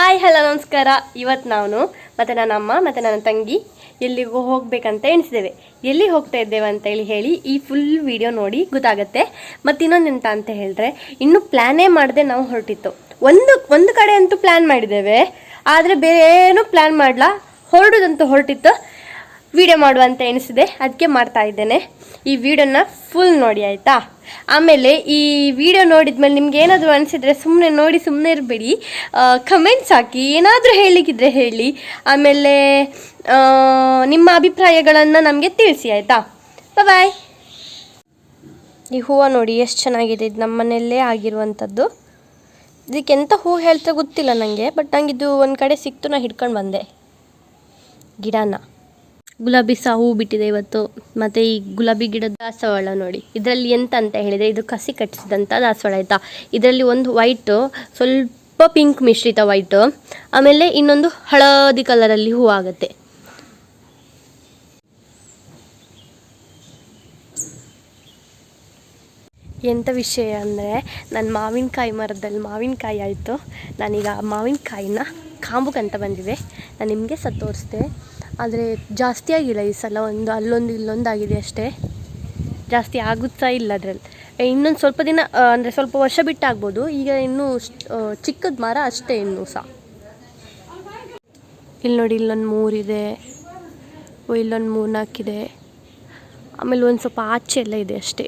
Hi, hello, ನಮಸ್ಕಾರ. ಇವತ್ತು ನಾನು ಮತ್ತು ನನ್ನ ಅಮ್ಮ ಮತ್ತು ನನ್ನ ತಂಗಿ ಎಲ್ಲಿಗೂ ಹೋಗಬೇಕಂತ ಎಣಿಸಿದ್ದೇವೆ. ಎಲ್ಲಿ ಹೋಗ್ತಾ ಇದ್ದೇವೆ ಅಂತೇಳಿ ಹೇಳಿ ಈ ಫುಲ್ ವಿಡಿಯೋ ನೋಡಿ ಗೊತ್ತಾಗುತ್ತೆ. ಮತ್ತು ಇನ್ನೊಂದೆಂತ ಅಂತ ಹೇಳಿದ್ರೆ, ಇನ್ನೂ ಪ್ಲ್ಯಾನೇ ಮಾಡದೆ ನಾವು ಹೊರಟಿತ್ತು. ಒಂದು ಒಂದು ಕಡೆ ಅಂತೂ ಪ್ಲ್ಯಾನ್ ಮಾಡಿದ್ದೇವೆ, ಆದರೆ ಬೇರೆ ಏನೂ ಪ್ಲ್ಯಾನ್ ಮಾಡಲ್ಲ ಹೊರಡೋದಂತೂ ಹೊರಟಿತ್ತು. ವಿಡಿಯೋ ಮಾಡುವ ಅಂತ ಎನಿಸಿದೆ ಅದಕ್ಕೆ ಮಾಡ್ತಾ ಇದ್ದೇನೆ. ಈ ವಿಡಿಯೋನ ಫುಲ್ ನೋಡಿ, ಆಯಿತಾ? ಆಮೇಲೆ ಈ ವಿಡಿಯೋ ನೋಡಿದ್ಮೇಲೆ ನಿಮ್ಗೆ ಏನಾದರೂ ಅನಿಸಿದ್ರೆ ಸುಮ್ಮನೆ ನೋಡಿ ಸುಮ್ಮನೆ ಇರಬೇಡಿ. ಕಮೆಂಟ್ಸ್ ಹಾಕಿ, ಏನಾದರೂ ಹೇಳಲಿಕ್ಕಿದ್ರೆ ಹೇಳಿ. ಆಮೇಲೆ ನಿಮ್ಮ ಅಭಿಪ್ರಾಯಗಳನ್ನು ನಮಗೆ ತಿಳಿಸಿ, ಆಯಿತಾ? ಬಾಯ್ ಈ ಹೂವು ನೋಡಿ, ಎಷ್ಟು ಚೆನ್ನಾಗಿದೆ. ಇದು ನಮ್ಮ ಮನೆಯಲ್ಲೇ ಆಗಿರುವಂಥದ್ದು. ಇದಕ್ಕೆ ಎಂಥ ಹೂ ಹೇಳ್ತಾ ಗೊತ್ತಿಲ್ಲ ನನಗೆ ಬಟ್ ನಂಗೆ ಇದು ಒಂದು ಕಡೆ ಸಿಕ್ತು, ನಾ ಹಿಡ್ಕೊಂಡು ಬಂದೆ. ಗಿಡನ. ಗುಲಾಬಿ ಸಹ ಹೂ ಬಿಟ್ಟಿದೆ ಇವತ್ತು. ಮತ್ತೆ ಈ ಗುಲಾಬಿ ಗಿಡದ ದಾಸವಾಳ ನೋಡಿ. ಇದರಲ್ಲಿ ಎಂತ ಅಂತ ಹೇಳಿದರೆ ಇದು ಕಸಿ ಕಟ್ಟಿಸಿದಂತ ದಾಸವಾಳ ಆಯ್ತಾ. ಇದರಲ್ಲಿ ಒಂದು ವೈಟು ಸ್ವಲ್ಪ ಪಿಂಕ್ ಮಿಶ್ರಿತ ವೈಟು ಆಮೇಲೆ ಇನ್ನೊಂದು ಹಳದಿ ಕಲರಲ್ಲಿ ಹೂ ಆಗುತ್ತೆ. ಎಂಥ ವಿಷಯ ಅಂದರೆ ನನ್ನ ಮಾವಿನಕಾಯಿ ಮರದಲ್ಲಿ ಮಾವಿನಕಾಯಿ ಆಯಿತು. ನಾನೀಗ ಆ ಮಾವಿನಕಾಯಿನ ಕಾಂಬುಕಂತ ಬಂದಿದೆ. ನಾನು ನಿಮಗೆ ಸಹ ಆದರೆ ಜಾಸ್ತಿ ಆಗಿಲ್ಲ ಈ ಸಲ ಒಂದು ಅಲ್ಲೊಂದು ಇಲ್ಲೊಂದು ಆಗಿದೆ ಅಷ್ಟೇ. ಜಾಸ್ತಿ ಆಗುತ್ತಾ ಇಲ್ಲ ಅದರಲ್ಲಿ. ಇನ್ನೊಂದು ಸ್ವಲ್ಪ ದಿನ ಅಂದರೆ ಸ್ವಲ್ಪ ವರ್ಷ ಬಿಟ್ಟಾಗ್ಬೋದು. ಈಗ ಇನ್ನೂ ಚಿಕ್ಕದ ಮರ ಅಷ್ಟೇ ಇನ್ನೂ ಸಹ ಇಲ್ಲಿ ನೋಡಿ ಇಲ್ಲೊಂದು ಮೂರಿದೆ. ಇಲ್ಲೊಂದು ಮೂರು ನಾಲ್ಕಿದೆ ಆಮೇಲೆ ಒಂದು ಸ್ವಲ್ಪ ಆಚೆ ಎಲ್ಲ ಇದೆ ಅಷ್ಟೇ.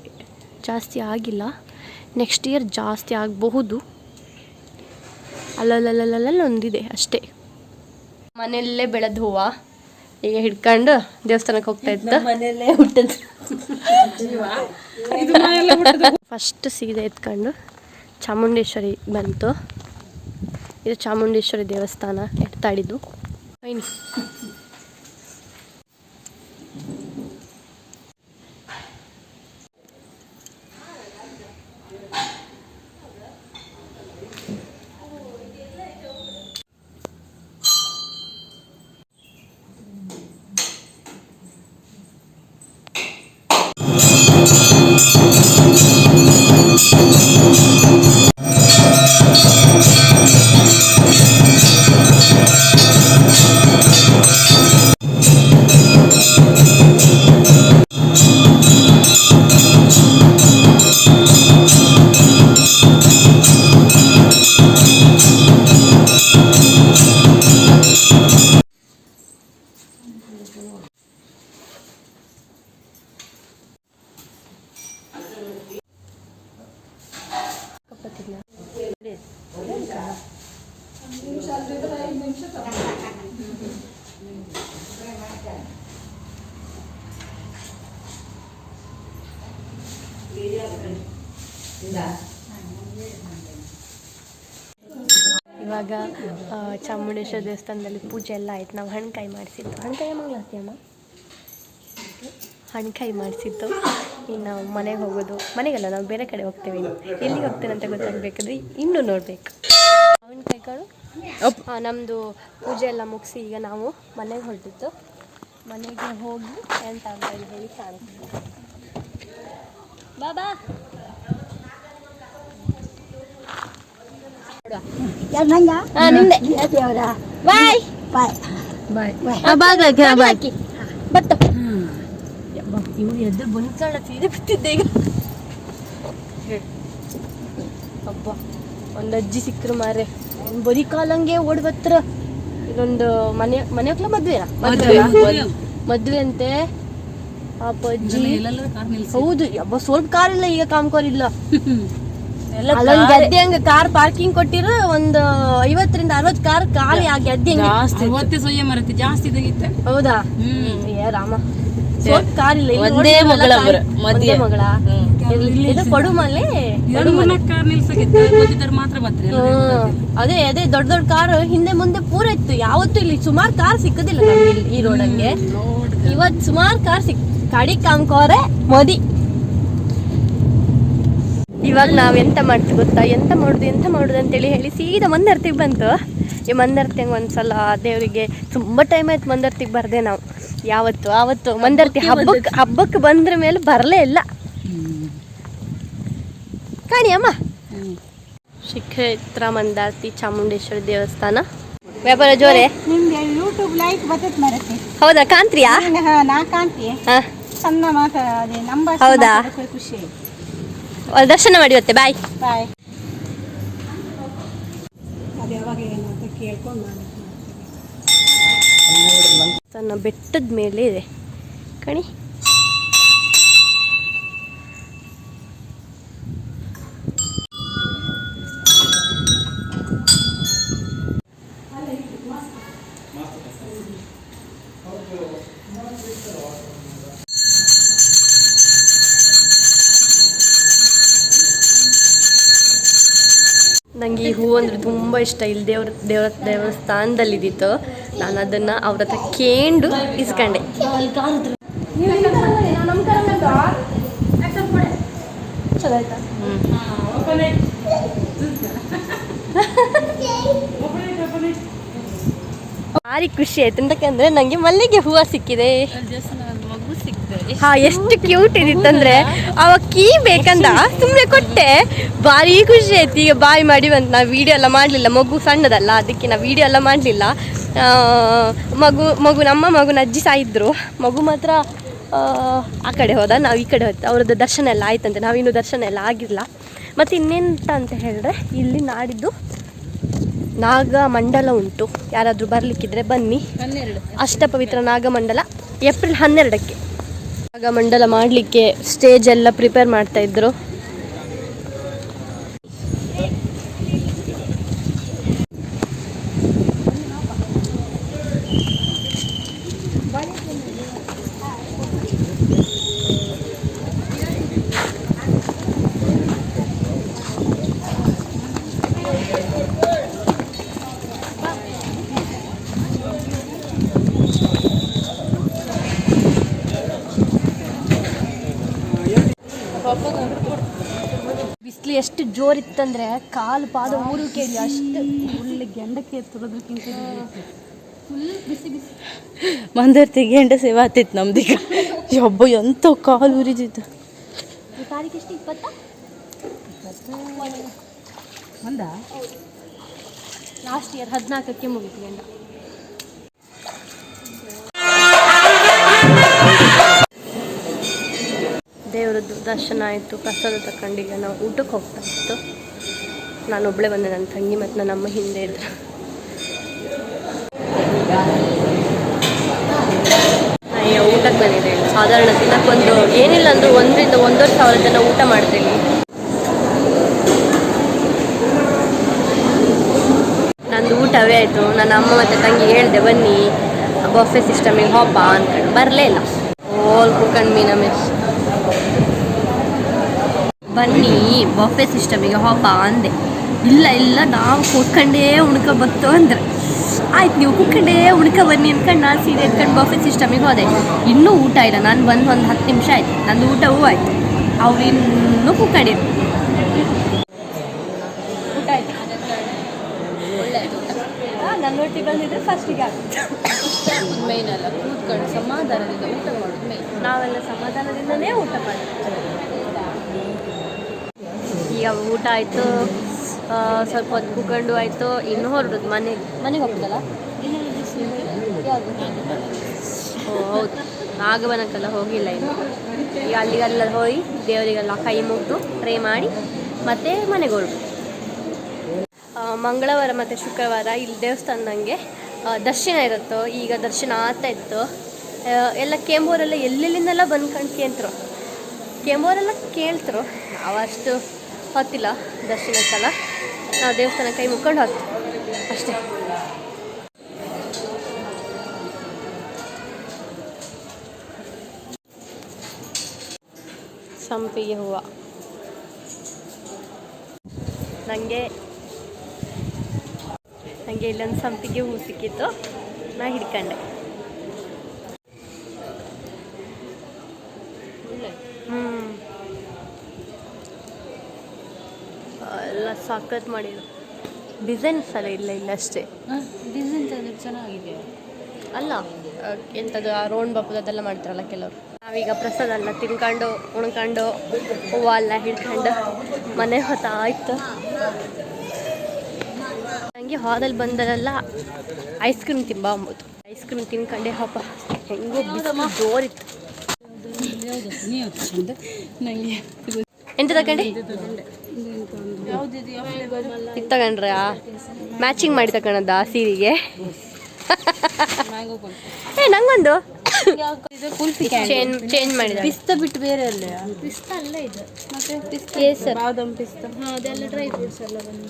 ಜಾಸ್ತಿ ಆಗಿಲ್ಲ. ನೆಕ್ಸ್ಟ್ ಇಯರ್ ಜಾಸ್ತಿ ಆಗಬಹುದು. ಅಲ್ಲಲ್ಲಲ್ಲಲ್ಲ ಒಂದಿದೆ ಅಷ್ಟೇ. ಮನೆಯಲ್ಲೇ ಬೆಳೆದ ಹೂವು? ಈಗ ಹಿಡ್ಕೊಂಡು ದೇವಸ್ಥಾನಕ್ಕೆ ಹೋಗ್ತಾ ಇತ್ತು ಮನೆಯಲ್ಲೇ ಹುಟ್ಟದ್ದು. ಫಸ್ಟ್ ಸೀದೆ ಎತ್ಕೊಂಡು ಚಾಮುಂಡೇಶ್ವರಿ ಬಂತು. ಇದು ಚಾಮುಂಡೇಶ್ವರಿ ದೇವಸ್ಥಾನ ಎಡ್ತಾಡಿದ್ದು 嗯。ಇವಾಗ ಚಾಮುಂಡೇಶ್ವರ ದೇವಸ್ಥಾನದಲ್ಲಿ ಪೂಜೆ ಎಲ್ಲ ಆಯ್ತು. ನಾವು ಹಣ್ಕಾಯಿ ಮಾಡಿಸಿದ್ದು. ಹಣ್ಕಾಯಿ ಮಂಗಳಾರತಿ ಅಮ್ಮ? ಹಣ್ಕಾಯಿ ಮಾಡಿಸಿದ್ದು. ಇನ್ನು ನಾವು ಮನೆಗೆ ಹೋಗೋದು. ಮನೆಗೆಲ್ಲ ನಾವು ಬೇರೆ ಕಡೆ ಹೋಗ್ತೇವೆ ಇನ್ನು. ಎಲ್ಲಿಗೆ ಹೋಗ್ತೇನೆ ಅಂತ ಗೊತ್ತಾಗಬೇಕಾದ್ರೆ ಇನ್ನೂ ನೋಡಬೇಕು. ಮಾವಿನಕಾಯಿಗಳು ನಮ್ಮದು ಪೂಜೆ ಎಲ್ಲ ಮುಗಿಸಿ ಈಗ ನಾವು ಮನೆಗೆ ಹೊರಟಿದ್ದು. ಮನೆಗೆ ಹೋಗಿ ಎಂತ ಅಂತ ಹೇಳಿ ಕಾಣಿಸ್ತೀವಿ ಬಾಬಾ! ಬಾಯ್ ಬಾಯ್ ಬಾಯ್ ಬತ್ತ. ಎದ್ದು ಈಗ. ಅಬ್ಬ ಒಂದು ಅಜ್ಜಿ ಸಿಕ್ಕರು ಮಾರೆ ಬರೀ ಕಾಲಂಗೆ ಓಡ್ಬತ್ರ. ಇಲ್ಲೊಂದು ಇದೊಂದು ಮನೆ ಮನೆ ಮದ್ವೆನಾ? ಮದ್ವೆ. ಮದ್ವೆ ಅಂತೆ. ಪಾಪ ಅಜ್ಜಿ. ಹೌದು ಅಬ್ಬ ಸ್ವಲ್ಪ ಕಾರ್ ಇಲ್ಲ ಈಗ ಕಾಮ್ಕೋರ್ ಇಲ್ಲ. ಅಲ್ಲೊಂದ್ ಗದ್ದೆ ಹಂಗ ಕಾರ್ ಪಾರ್ಕಿಂಗ್ ಕೊಟ್ಟಿರೋ ಒಂದು ಐವತ್ತರಿಂದ ಅರವತ್ ಕಾರ್ ಖಾಲಿ ಆ ಗದ್ದೆ ಜಾಸ್ತಿ ಅವತ್ತೇ ಸೊಯ್ಯ ಮರತಿ ಜಾಸ್ತಿ ತೆಗಿತ್ತೆ ಹೌದಾ? ಏ ರಾಮ. ಕಾರ್ ಇಲ್ಲ. ಒಂದೇ ಮಗಳ ಕಾರ್- ಬರ- ಮಗಳ. ಇದು ಕಾರ್ ನಿಲ್ಸಕ್ಕೆ ಮಾತ್ರ ಬರ್ತಾರೆ ಹ್ಮ್. ಅದೇ ಅದೇ ದೊಡ್ಡ ದೊಡ್ಡ ಕಾರ್ ಹಿಂದೆ ಮುಂದೆ ಪೂರ ಇತ್ತು. ಯಾವತ್ತೂ ಇಲ್ಲಿ ಸುಮಾರು ಕಾರ್ ಸಿಕ್ಕದಿಲ್ಲ ಈ ರೋಡಂಗೆ ಇವತ್ ಸುಮಾರು ಕಾರ್ ಸಿಕ್ ಕಡಿ ಕಾಂಕೋರೆ ಮೋದಿ. ಇವಾಗ ನಾವ್ ಎಂತ ಮಾಡ್ತೀವಿ ಗೊತ್ತಾ? ಎಂತ ಮಾಡುದು ಎಂತ ಮಾಡುದು ಅಂತೇಳಿ ಹೇಳಿ ಸೀದಾ ಮಂದರ್ತಿಗೆ ಬಂತು. ಈ ಮಂದರ್ತಿಗೆ ಒಂದ್ಸಲ ದೇವರಿಗೆ ತುಂಬಾ ಟೈಮ್ ಆಯ್ತು ಮಂದರ್ತಿಗೆ ಬರ್ದೆ ನಾವು. ಯಾವತ್ತು ಆವತ್ತು ಮಂದರ್ತಿ ಹಬ್ಬಕ್ಕೆ ಹಬ್ಬಕ್ಕೆ ಬಂದ್ರ ಮೇಲೆ ಬರಲೇ ಇಲ್ಲ. ಕಾಣಿ ಅಮ್ಮ. ಶಿಖ್ರ ಕ್ಷೇತ್ರ ಮಂದಾರ್ತಿ ಚಾಮುಂಡೇಶ್ವರಿ ದೇವಸ್ಥಾನ. ವ್ಯಾಪಾರ ಜೋರೆ? ನಿಮ್ಗೆ ಯೂಟ್ಯೂಬ್ ಲೈಕ್ ಬರ್ತೈತೆ ಮರತ್ತೆ ಹೌದಾ? ಕಾಂತ್ರಿಯಾ ನಾ ಕಾಂತಿ ಹಾ. ಚಂದ ಮಾತಾಡೋದೆ ನಮ್ಮ ಹೌದಾ? ಖುಷಿ. ದರ್ಶನ ಮಾಡಿ ಮತ್ತೆ ಬಾಯ್ ಬಾಯ್ ಅದು ಯಾವಾಗ ಏನು ಅಂತ ಕೇಳ್ಕೊಂಡು ನಾನು ತನ್ನ ಬೆಟ್ಟದ ಮೇಲೆ ಇದೆ. ಕಣಿ. ನನಗೆ ಈ ಹೂವು ಅಂದರೆ ತುಂಬ ಇಷ್ಟ. ಇಲ್ಲಿ ದೇವ್ರ ದೇವ್ರ ದೇವಸ್ಥಾನದಲ್ಲಿದ್ದಿತ್ತು ನಾನು ಅದನ್ನು ಅವ್ರ ಹತ್ರ ಕೇಂಡು ಇಸ್ಕೊಂಡೆ. ಭಾರಿ ಖುಷಿ ಆಯ್ತು. ಅಂತಕ್ಕಂದ್ರೆ ನನಗೆ ಮಲ್ಲಿಗೆ ಹೂವು ಸಿಕ್ಕಿದೆ. ಹಾ ಎಷ್ಟು ಕ್ಯೂಟ್ ಇದಿತ್ತಂದ್ರೆ ಅವ ಕೀ ಬೇಕಂದ? ಸುಮ್ಮನೆ ಕೊಟ್ಟೆ. ಭಾರಿ ಖುಷಿ ಆಯ್ತು. ಈಗ ಬಾಯಿ ಮಾಡಿ ಬಂತು. ನಾ ವಿಡಿಯೋ ಎಲ್ಲ ಮಾಡಲಿಲ್ಲ. ಮಗು ಸಣ್ಣದಲ್ಲ ಅದಕ್ಕೆ ನಾ ವಿಡಿಯೋ ಎಲ್ಲ ಮಾಡಲಿಲ್ಲ. ಮಗು ಮಗು ನಮ್ಮ ಮಗುನ ಅಜ್ಜಿ ಸಾಯಿದ್ರು ಮಗು ಮಾತ್ರ ಆ, ಆ ಕಡೆ ಹೋದ ನಾವು ಈ ಕಡೆ ಹೋದ ಅವ್ರದ್ದು ದರ್ಶನ ಎಲ್ಲ ಆಯ್ತಂತೆ. ನಾವಿನ್ನೂ ದರ್ಶನ ಎಲ್ಲ ಆಗಿಲ್ಲ. ಮತ್ತು ಇನ್ನೆಂತ ಅಂತ ಹೇಳಿದ್ರೆ ಇಲ್ಲಿ ನಾಡಿದ್ದು ನಾಗಮಂಡಲ ಉಂಟು. ಯಾರಾದರೂ ಬರಲಿಕ್ಕಿದ್ರೆ ಬನ್ನಿ. ಅಷ್ಟ ಪವಿತ್ರ ನಾಗಮಂಡಲ ಏಪ್ರಿಲ್ ಹನ್ನೆರಡಕ್ಕೆ. ನಾಗಮಂಡಲ ಮಾಡಲಿಕ್ಕೆ ಸ್ಟೇಜ್ ಎಲ್ಲ ಪ್ರಿಪೇರ್ ಮಾಡ್ತಾ ಇದ್ರು. ಎಷ್ಟು ಜೋರಿತ್ತಂದ್ರೆ ಕಾಲು ಪಾದ ಊರು ಕೇಳಿ ಅಷ್ಟು ಒಳ್ಳೆ ಗೆಂಡಕ್ಕೆ ತುಳಿದ್ರಕ್ಕಿಂತ ಬಿಸಿ ಬಿಸಿ. ಮಂದರ್ತಿ ಗೆಂಡ ಸೇವೆ ಆತಿತ್ತು ನಮ್ದೀಗ ಒಬ್ಬ ಎಂತ ಕಾಲು ಉರಿದಿತ್ತು ತಾರೀಕು ಎಷ್ಟು? ಇಪ್ಪತ್ತ? ಒಂದ? ಲಾಸ್ಟ್ ಇಯರ್ ಹದಿನಾಲ್ಕಕ್ಕೆ ಮುಗಿತು ಗಂಡ. ದರ್ಶನ ಆಯಿತು, ಪ್ರಸಾದ ತಗೊಂಡಿಗೆ ನಾವು ಊಟಕ್ಕೆ ಹೋಗ್ತಾ ಇತ್ತು. ನಾನು ಒಬ್ಬಳೇ ಬಂದೆ, ನನ್ನ ತಂಗಿ ಮತ್ತು ನನ್ನ ಅಮ್ಮ ಹಿಂದೆ ಇದ್ರು. ಊಟಕ್ಕೆ ಬಂದಿದೆ. ಸಾಧಾರಣ ದಿನಕ್ಕೊಂದು ಏನಿಲ್ಲ ಅಂದ್ರೆ ಒಂದರಿಂದ ಒಂದೂವರೆ ಸಾವಿರ ಜನ ಊಟ ಮಾಡ್ತೀನಿ ನಂದು ಊಟವೇ ಆಯಿತು. ನನ್ನ ಅಮ್ಮ ಮತ್ತು ತಂಗಿ ಹೇಳಿದೆ, ಬನ್ನಿ. ಬಫೆ ಸಿಸ್ಟಮಿಗೆ ಹೋಪ ಅಂತ ಬರಲೇ ಇಲ್ಲ. ಓಲ್ ಕುಕ್ಕಂಡ್ ಮೀನ ಮಿಸ್ ಬನ್ನಿ ಬಫೆ ಸಿಸ್ಟಮಿಗೆ ಹೋಪ ಅಂದೆ. ಇಲ್ಲ ಇಲ್ಲ ನಾವು ಕೂತ್ಕೊಂಡೇ ಉಣ್ಕ ಬತ್ತು ಅಂದ್ರೆ. ಆಯ್ತು ನೀವು ಕುಕ್ಕಂಡೇ ಉಣ್ಕ ಬನ್ನಿ ಅನ್ಕೊಂಡು ನಾನು ಸೀರೆ ಎತ್ಕೊಂಡು ಬಫೆ ಸಿಸ್ಟಮಿಗೆ ಹೋದೆ. ಇನ್ನೂ ಊಟ ಇಲ್ಲ ನಾನು ಬಂದು ಒಂದು ಹತ್ತು ನಿಮಿಷ ಆಯ್ತು. ನಂದು ಊಟವೂ ಆಯ್ತು. ಅವ್ರು ಇನ್ನೂ ಕುಕ್ಕಂಡಿರು ಊಟ ಆಯ್ತು? ನನ್ನ ಒಟ್ಟಿಗೆ ಬಂದಿದ್ರೆ ಫಸ್ಟಿಗೆ ಅಲ್ಲ ಕೂತ್ಕೊಂಡು ಸಮಾಧಾನದಿಂದ ಊಟ ಮಾಡೋದು ನಾವೆಲ್ಲ ಸಮಾಧಾನದಿಂದನೇ ಊಟ ಮಾಡ್ತೀವಿ. ಊಟ ಆಯಿತು? ಸ್ವಲ್ಪ ಹೊತ್ತು ಕೂಕೊಂಡು ಆಯಿತು. ಇನ್ನು ಹೊರಡುದು ಮನೆಗೆ ಮನೆಗೆ ಹೋಗ್ತಲ್ಲ ಓ ಹೌದು. ನಾಗವನಕ್ಕೆಲ್ಲ ಹೋಗಿಲ್ಲ ಇನ್ನು. ಈಗ ಅಲ್ಲಿಗೆಲ್ಲ ಹೋಗಿ ದೇವರಿಗೆಲ್ಲ ಕೈ ಮುಗಿದು ಪ್ರೇ ಮಾಡಿ ಮತ್ತೆ ಮನೆಗೆ ಹೊರಡು. ಮಂಗಳವಾರ ಮತ್ತು ಶುಕ್ರವಾರ ಇಲ್ಲಿ ದೇವಸ್ಥಾನದಂಗೆ ದರ್ಶನ ಇರುತ್ತೋ? ಈಗ ದರ್ಶನ ಆಗ್ತಾ ಇತ್ತು. ಎಲ್ಲ ಕೇಂಬೋರೆಲ್ಲ ಎಲ್ಲೆಲ್ಲಿಂದೆಲ್ಲ ಬಂದು ಕೇಂತರು ಕೇಂಬೋರೆಲ್ಲ ಕೇಳ್ತರು. ನಾವು ಅಷ್ಟು ಹೊತ್ತಿಲ್ಲ ದರ್ಶನಕ್ಕೆಲ್ಲ ನಾವು ದೇವಸ್ಥಾನ ಕೈ ಮುಕ್ಕೊಂಡು ಹತ್ತು. ಅಷ್ಟೇ. ಸಂಪಿಗೆ ಹೂವು. ನನಗೆ ನನಗೆ ಇಲ್ಲೊಂದು ಸಂಪಿಗೆ ಹೂವು ಸಿಕ್ಕಿತ್ತು. ನಾ ಹಿಡ್ಕೊಂಡೆ ಹ್ಞೂ ಎಲ್ಲ ಸಾಕತ್ ಮಾಡಿದ್ರು. ಡಿಸೈನ್ಸ್ ಅಲ್ಲ ಇಲ್ಲ ಇಲ್ಲ ಅಷ್ಟೇ. ಡಿಸೈನ್ ತಂದ್ರೆ ಚೆನ್ನಾಗಿದೆ. ಅಲ್ಲ ಎಂಥದ್ದು ಆ ರೋಣ್ ಬಪ್ಪದ ಅದೆಲ್ಲ ಮಾಡ್ತಾರಲ್ಲ ಕೆಲವರು. ನಾವೀಗ ಪ್ರಸಾದ ಎಲ್ಲ ತಿನ್ಕೊಂಡು ಉಣ್ಕೊಂಡು ಹೂವು ಎಲ್ಲ ಹಿಡ್ಕೊಂಡು ಮನೆ ಹೊತ್ತಾಯ್ತು ನನಗೆ ಹಂಗೆ ಹಾದಲ್ಲಿ ಬಂದರೆಲ್ಲ ಐಸ್ ಕ್ರೀಮ್ ತಿಂಬ ಅಂಬೋದು ಐಸ್ ಕ್ರೀಮ್ ತಿನ್ಕೊಂಡೆ ಹಬ್ಬ ಹೆಂಗೋ ಬಿಸಿಲು ಜೋರಿತ್ತು. ನಂಗೆ ಎಂತ ತಕೊಂಡೆ. ಇದು ತಗೊಂಡ್ರ ಮ್ಯಾಚಿಂಗ್ ಮಾಡಿ ತಗೊಳದ ಸೀರೆಗೆ? ಏ ನಂಗೊಂದು. ಚೇಂಜ್ ಚೇಂಜ್ ಮಾಡಿದ ಪಿಸ್ತಾ ಬಿಟ್ಟು ಬೇರೆ ಅಲ್ಲ? ಪಿಸ್ತಾ ಅಲ್ಲ ಇದು. ಮತ್ತೆ ಪಿಸ್ತಾ ಕೇಸರ್. ಬಾದಾಮ್ ಪಿಸ್ತಾ. ಹಾ ಅದೆಲ್ಲ ಡ್ರೈ ಫ್ರೂಟ್ಸ್ ಎಲ್ಲ ಬಂದು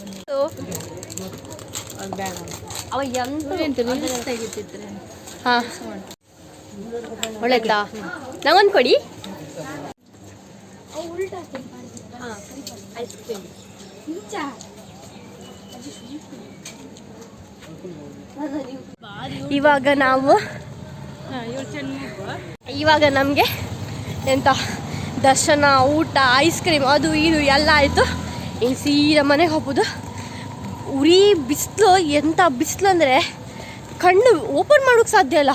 ಅವ ಎಂತ ಎಂತ ರೀಲ್ಸ್ ತೆಗಿತಿದ್ರೆ. ಹಾ. ಒಳ್ಳೆದಾ? ನಂಗೊಂದು ಕೊಡಿ. ಐಸ್ ಕ್ರೀಮ್ ಇವಾಗ ನಾವು ಇವಾಗ ನಮಗೆ ಎಂತ ದರ್ಶನ, ಊಟ ಐಸ್ ಕ್ರೀಮ್ ಅದು ಇದು ಎಲ್ಲ ಆಯಿತು. ಇನ್ನು ಸೀದಾ ಮನೆಗೆ ಹೋಗ್ಬೋದು. ಉರಿ ಬಿಸಿಲು ಎಂಥ ಬಿಸಿಲು ಅಂದರೆ ಕಣ್ಣು ಓಪನ್ ಮಾಡೋಕ್ಕೆ ಸಾಧ್ಯ ಇಲ್ಲ.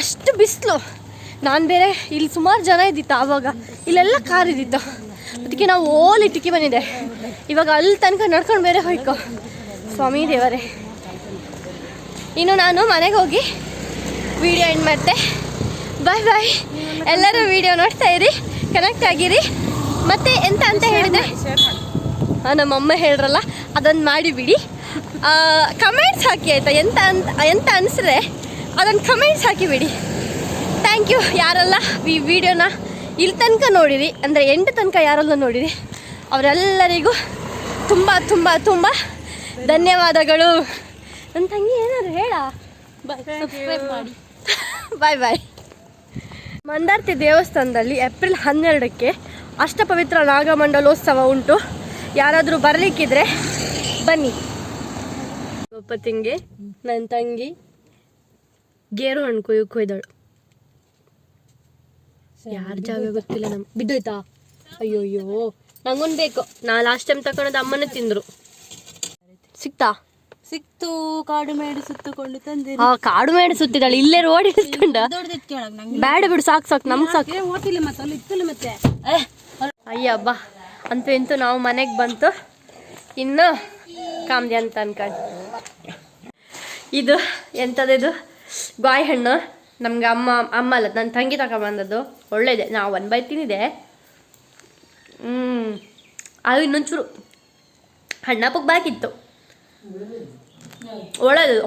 ಅಷ್ಟು ಬಿಸಿಲು. ನಾನು ಬೇರೆ ಇಲ್ಲಿ ಸುಮಾರು ಜನ ಇದ್ದಿತ್ತು ಆವಾಗ. ಇಲ್ಲೆಲ್ಲ ಕಾರ್ ಇದ್ದಿತ್ತು. ಅದಕ್ಕೆ ನಾವು ಓಲಿ ಇಟ್ಟಿಗೆ ಬಂದಿದೆ ಇವಾಗ ಅಲ್ಲಿ ತನಕ ನಡ್ಕೊಂಡು ಬೇರೆ ಹೋಯ್ಕೋ. ಸ್ವಾಮಿ ದೇವರೇ. ಇನ್ನು ನಾನು ಮನೆಗೆ ಹೋಗಿ ವಿಡಿಯೋ ಎಂಡ್ ಮಾಡ್ತೆ. ಬಾಯ್ ಬಾಯ್ ಎಲ್ಲರೂ ವಿಡಿಯೋ ನೋಡ್ತಾ ಇರಿ ಕನೆಕ್ಟ್ ಆಗಿರಿ. ಮತ್ತೆ ಎಂತ ಅಂತ ಹೇಳಿದೆ ನಮ್ಮಮ್ಮ ಹೇಳ್ರಲ್ಲ ಅದನ್ನು ಮಾಡಿಬಿಡಿ ಕಮೆಂಟ್ಸ್ ಹಾಕಿ ಆಯಿತಾ? ಎಂತ ಅಂತ ಎಂತ ಅನಿಸಿದ್ರೆ ಅದನ್ನು ಕಮೆಂಟ್ಸ್ ಹಾಕಿಬಿಡಿ ಥ್ಯಾಂಕ್ ಯು ಯಾರೆಲ್ಲ ಈ ವಿಡಿಯೋನ ಇಲ್ಲಿ ತನಕ ನೋಡಿರಿ ಅಂದರೆ ಎಂಟು ತನಕ ಯಾರೆಲ್ಲ ನೋಡಿರಿ ಅವರೆಲ್ಲರಿಗೂ ತುಂಬ ತುಂಬ ತುಂಬ ಧನ್ಯವಾದಗಳು. ನನ್ನ ತಂಗಿ ಏನಾದ್ರು ಹೇಳ? ಸಬ್ಸ್ಕ್ರೈಬ್ ಮಾಡಿ. ಬಾಯ್ ಬಾಯ್ ಮಂದಾರ್ತಿ ದೇವಸ್ಥಾನದಲ್ಲಿ ಏಪ್ರಿಲ್ ಹನ್ನೆರಡಕ್ಕೆ ಅಷ್ಟಪವಿತ್ರ ನಾಗಮಂಡಲೋತ್ಸವ ಉಂಟು. ಯಾರಾದರೂ ಬರಲಿಕ್ಕಿದ್ರೆ ಬನ್ನಿ. ತಿಂಗೆ ನನ್ನ ತಂಗಿ ಗೇರು ಹಣ್ಣು ಕೊಯ್ಯು ಕೊಯ್ದಳು. ಯಾರ ಜಾಗ ಗೊತ್ತಿಲ್ಲ ನಮ್ಗೆ. ಬಿದ್ದೋಯ್ತಾ? ಅಯ್ಯೋ ಅಯ್ಯೋ ನಂಗೊಂದು ಬೇಕು. ನಾ ಲಾಸ್ಟ್ ಟೈಮ್ ತಗೊಂಡದ್ದು ಅಮ್ಮನೇ ತಿಂದ್ರು. ಸಿಕ್ತಾ? ಸಿಕ್ತು ಕಾಡು ಮೇಡು ಸುತ್ತಕೊಂಡು ತಂದೆ ಆ ಕಾಡು ಮೇಡ ಸುತ್ತಿದ್ದಾಳೆ. ಇಲ್ಲೇ ರೋಡ್ ಇಟ್ಕೊಂಡ ಬೇಡ ಬಿಡು ಸಾಕು ಸಾಕು ನಮ್ಗೆ ಸಾಕು. ಓಟಿಲ್ಲ ಮತ್ತೆ ಅಲ್ಲಿ ಇತ್ತಲ್ಲ ಮತ್ತೆ? ಅಯ್ಯ ಅಂತೂ ಇಂತೂ ನಾವು ಮನೆಗೆ ಬಂತು. ಇನ್ನು ಕಾಮ್ದಿ ಅಂತ ಅನ್ಕೊಂಡು. ಇದು ಎಂಥದ್ದು ಗಾಯಿ ಹಣ್ಣು. ನಮ್ಗೆ ಅಮ್ಮ ಅಮ್ಮ ಅಲ್ಲ ನನ್ನ ತಂಗಿ ತಗೊಂಬಂದದ್ದು ಒಳ್ಳೇದೆ. ನಾವು ಒಂದು ಬೈ ತಿಂದಿದೆ ಹ್ಞೂ ಅದು ಇನ್ನೊಂಚೂರು ಹಣ್ಣಪ್ಪಕ್ಕೆ ಬಾಕಿತ್ತು ಒಳ್ಳೇದು.